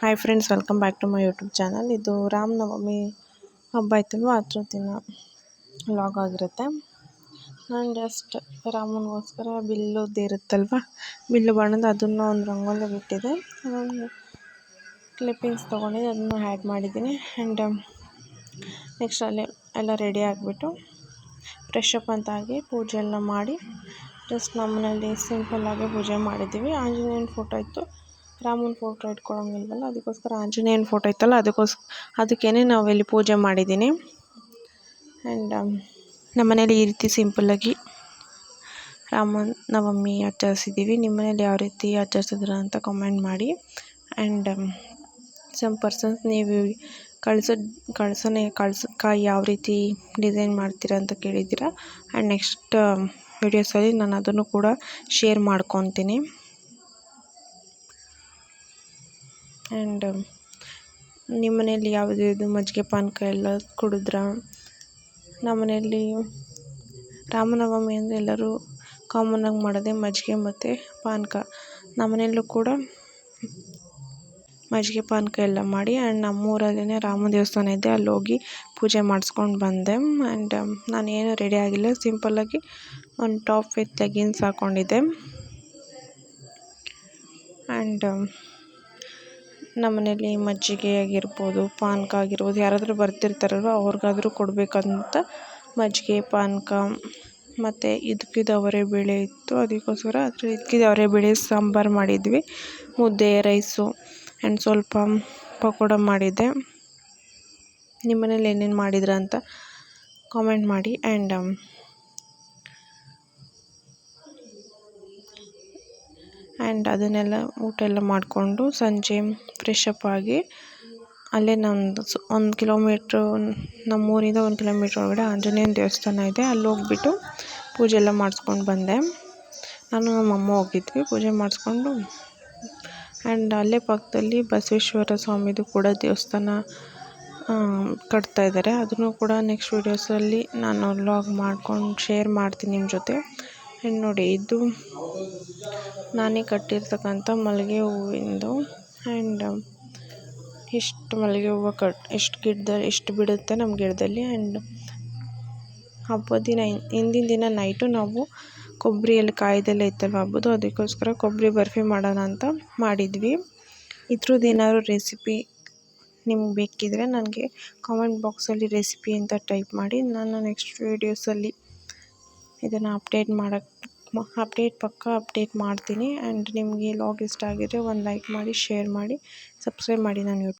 Hi friends welcome back to my YouTube channel ಇದು ರಾಮನವಮಿ ಹಬ್ಬ ಆಯ್ತಲ್ವ? ಅದ್ರ ದಿನ ಲಾಗ್ ಆಗಿರುತ್ತೆ. ನಾನು ಜಸ್ಟ್ ರಾಮನಿಗೋಸ್ಕರ ಬಿಲ್ಲುದ್ದು ಇರುತ್ತಲ್ವ ಬಿಲ್ಲು ಬಣ್ಣದ ಅದನ್ನು ಒಂದು ರಂಗೋಲಿ ಬಿಟ್ಟಿದೆ. ಒಂದು ಕ್ಲಿಪ್ಪಿಂಗ್ಸ್ ತೊಗೊಂಡಿದ್ದೆ, ಅದನ್ನು ಆ್ಯಡ್ ಮಾಡಿದ್ದೀನಿ. ಆ್ಯಂಡ್ ನೆಕ್ಸ್ಟ್ ಅಲ್ಲಿ ಎಲ್ಲ ರೆಡಿ ಆಗಿಬಿಟ್ಟು ಫ್ರೆಶ್ ಅಪ್ ಅಂತ ಆಗಿ ಪೂಜೆ ಎಲ್ಲ ಮಾಡಿ ಜಸ್ಟ್ ನಮ್ಮನೇಲಿ ಸಿಂಪಲ್ಲಾಗಿ ಪೂಜೆ ಮಾಡಿದ್ದೀವಿ. ಆಂಜನೇಯನ ಫೋಟೋ ಇತ್ತು. ರಾಮನ ಫೋಟೋ ಇಟ್ಕೊಳಂಗಿಲ್ವಲ್ಲ ಅದಕ್ಕೋಸ್ಕರ ಆಂಜನೇಯನ ಫೋಟೋ ಇತ್ತಲ್ಲ ಅದಕ್ಕೋಸ್ ಅದಕ್ಕೇ ನಾವು ಇಲ್ಲಿ ಪೂಜೆ ಮಾಡಿದ್ದೀನಿ. ಆ್ಯಂಡ್ ನಮ್ಮ ಮನೇಲಿ ಈ ರೀತಿ ಸಿಂಪಲ್ಲಾಗಿ ರಾಮ ನವಮಿ ಆಚರಿಸಿದ್ದೀವಿ. ನಿಮ್ಮ ಮನೇಲಿ ಯಾವ ರೀತಿ ಆಚರಿಸಿದ್ರ ಅಂತ ಕಮೆಂಟ್ ಮಾಡಿ. ಆ್ಯಂಡ್ ಸಮ್ ಪರ್ಸನ್ಸ್ ನೀವು ಕಳ್ಸೋ, ಕಳ್ಸೋನೆ, ಕಳ್ಸೋಕಾಯಿ ಯಾವ ರೀತಿ ಡಿಸೈನ್ ಮಾಡ್ತೀರಾ ಅಂತ ಕೇಳಿದ್ದೀರಾ? ಆ್ಯಂಡ್ ನೆಕ್ಸ್ಟ್ ವಿಡಿಯೋಸಲ್ಲಿ ನಾನು ಅದನ್ನು ಕೂಡ ಶೇರ್ ಮಾಡ್ಕೊತೀನಿ. ಆ್ಯಂಡ್ ನಿಮ್ಮ ಮನೆಯಲ್ಲಿ ಯಾವುದು ಇದು ಮಜ್ಜಿಗೆ ಪಾನಕ ಎಲ್ಲ ಕುಡಿದ್ರಾ? ನಮ್ಮ ಮನೆಯಲ್ಲಿ ರಾಮನವಮಿ ಅಂದರೆ ಎಲ್ಲರೂ ಕಾಮನ್ನಾಗಿ ಮಾಡೋದೇ ಮಜ್ಜಿಗೆ ಮತ್ತು ಪಾನಕ. ನಮ್ಮ ಮನೆಯಲ್ಲೂ ಕೂಡ ಮಜ್ಜಿಗೆ ಪಾನಕ ಎಲ್ಲ ಮಾಡಿ ಆ್ಯಂಡ್ ನಮ್ಮೂರಲ್ಲೇ ರಾಮ ದೇವಸ್ಥಾನ ಇದೆ ಅಲ್ಲಿ ಹೋಗಿ ಪೂಜೆ ಮಾಡಿಸ್ಕೊಂಡು ಬಂದೆ. ಆ್ಯಂಡ್ ನಾನೇನು ಏನು ರೆಡಿ ಆಗಿಲ್ಲ ಸಿಂಪಲ್ಲಾಗಿ ಒಂದು ಟಾಪ್ ವಿತ್ ಲೆಗಿನ್ಸ್ ಹಾಕ್ಕೊಂಡಿದ್ದೆ ಆ್ಯಂಡ್ ನಮ್ಮ ಮನೇಲಿ ಮಜ್ಜಿಗೆ ಆಗಿರ್ಬೋದು, ಪಾನಕ ಆಗಿರ್ಬೋದು, ಯಾರಾದರೂ ಬರ್ತಿರ್ತಾರಲ್ವ, ಅವ್ರಿಗಾದ್ರೂ ಕೊಡಬೇಕಂತ ಮಜ್ಜಿಗೆ, ಪಾನಕ ಮತ್ತು ಅವರೇ ಬೇಳೆ ಇತ್ತು. ಅದಕ್ಕೋಸ್ಕರ ಅದ್ರ ಬೇಳೆ ಸಾಂಬಾರು ಮಾಡಿದ್ವಿ. ಮುದ್ದೆ, ರೈಸು ಆ್ಯಂಡ್ ಸ್ವಲ್ಪ ಪಕೋಡ ಮಾಡಿದ್ದೆ. ನಿಮ್ಮ ಮನೇಲಿ ಏನೇನು ಮಾಡಿದ್ರ ಅಂತ ಕಾಮೆಂಟ್ ಮಾಡಿ. ಆ್ಯಂಡ್ ಆ್ಯಂಡ್ ಅದನ್ನೆಲ್ಲ ಊಟ ಎಲ್ಲ ಮಾಡಿಕೊಂಡು ಸಂಜೆ ಫ್ರೆಶ್ ಅಪ್ ಆಗಿ ಅಲ್ಲೇ ನಮ್ಮದು ಒಂದು ಕಿಲೋಮೀಟ್ರು ನಮ್ಮೂರಿಂದ ಒಂದು ಕಿಲೋಮೀಟ್ರ್ ಒಳಗಡೆ ಆಂಜನೇಯನ ದೇವಸ್ಥಾನ ಇದೆ. ಅಲ್ಲಿ ಹೋಗ್ಬಿಟ್ಟು ಪೂಜೆ ಎಲ್ಲ ಮಾಡಿಸ್ಕೊಂಡು ಬಂದೆ. ನಾನು ನಮ್ಮ ಅಮ್ಮ ಹೋಗಿದ್ವಿ, ಪೂಜೆ ಮಾಡಿಸ್ಕೊಂಡು. ಆ್ಯಂಡ್ ಅಲ್ಲೇ ಪಕ್ಕದಲ್ಲಿ ಬಸವೇಶ್ವರ ಸ್ವಾಮಿದು ಕೂಡ ದೇವಸ್ಥಾನ ಕಟ್ತಾ ಇದ್ದಾರೆ ಅದನ್ನು ಕೂಡ ನೆಕ್ಸ್ಟ್ ವೀಡಿಯೋಸಲ್ಲಿ ನಾನು ವ್ಲಾಗ್ ಮಾಡ್ಕೊಂಡು ಶೇರ್ ಮಾಡ್ತೀನಿ ನಿಮ್ಮ ಜೊತೆ. ಆ್ಯಂಡ್ ನೋಡಿ, ಇದು ನಾನೇ ಕಟ್ಟಿರ್ತಕ್ಕಂಥ ಮಲ್ಲಿಗೆ ಹೂವಿಂದು. ಆ್ಯಂಡ್ ಇಷ್ಟು ಮಲ್ಲಿಗೆ ಹೂವು ಕಟ್ ಎಷ್ಟು ಗಿಡದಲ್ಲಿ ಎಷ್ಟು ಬಿಡುತ್ತೆ ನಮ್ಮ ಗಿಡದಲ್ಲಿ. ಆ್ಯಂಡ್ ಹಬ್ಬದ ದಿನ ಹಿಂದಿನ ದಿನ ನೈಟು ನಾವು ಕೊಬ್ಬರಿಯಲ್ಲಿ ಕಾಯ್ದೆಲ್ಲ ಇತ್ತಲ್ವ ಹಬ್ಬದ್ದು ಅದಕ್ಕೋಸ್ಕರ ಕೊಬ್ಬರಿ ಬರ್ಫಿ ಮಾಡೋಣ ಅಂತ ಮಾಡಿದ್ವಿ. ಇದ್ರದ್ದು ಏನಾದ್ರು ರೆಸಿಪಿ ನಿಮ್ಗೆ ಬೇಕಿದ್ದರೆ ನನಗೆ ಕಾಮೆಂಟ್ ಬಾಕ್ಸಲ್ಲಿ ರೆಸಿಪಿ ಅಂತ ಟೈಪ್ ಮಾಡಿ, ನಾನು ನೆಕ್ಸ್ಟ್ ವೀಡಿಯೋಸಲ್ಲಿ ಇದನ್ನು ಅಪ್ಡೇಟ್ ಮಾಡೋಕೆ ಅಪ್ಡೇಟ್ ಪಕ್ಕ ಅಪ್ಡೇಟ್ ಮಾಡ್ತೀನಿ. ಆ್ಯಂಡ್ ನಿಮಗೆ ಲಾಗ್ ಇಷ್ಟ ಆಗಿದ್ರೆ ಒಂದು ಲೈಕ್ ಮಾಡಿ ಶೇರ್ ಮಾಡಿ ಸಬ್ಸ್ಕ್ರೈಬ್ ಮಾಡಿ ನನ್ನ ಯೂಟ್ಯೂಬ್